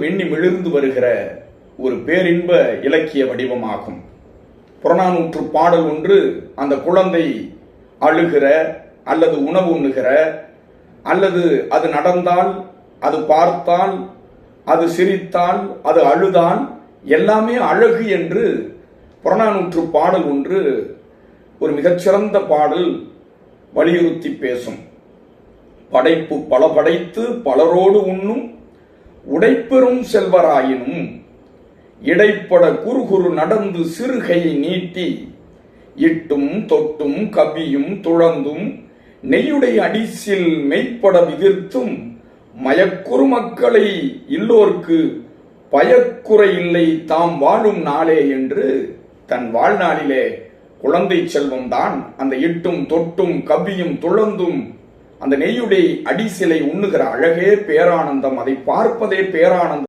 வெண்ணி மிளிர்ந்து வருகிற ஒரு பேரின்ப இலக்கிய வடிவமாகும். புறநானூற்று பாடல் ஒன்று அந்த குழந்தை அழுகிற அல்லது உணவு உண்ணுகிற அல்லது அது நடந்தால் அது பார்த்தால் அது சிரித்தால் அது அழுதால் எல்லாமே அழகு என்று புறநானூற்று பாடல் ஒன்று ஒரு மிகச்சிறந்த பாடல் வலியுறுத்தி பேசும். படைப்பு பல படைத்து பலரோடு உண்ணும் உடைப்பெறும் செல்வராயினும் இடைப்பட குறுகுறு நடந்து சிறுகை நீட்டி இட்டும் தொட்டும் கவியும் துழந்தும் நெய்யுடைய அடிசில் மெய்ப்பட விதிர்த்தும் மயக்குறு மக்களை இல்லோர்க்கு பயக்குறை இல்லை தாம் வாழும் நாளே என்று தன் வாழ்நாளிலே குழந்தை செல்வம்தான். அந்த இட்டும் தொட்டும் கவியும் துழந்தும் அந்த நெய்யுடைய அடிசிலை உண்ணுகிற அழகே பேரானந்தம் அதை பார்ப்பதே பேரானந்தம்.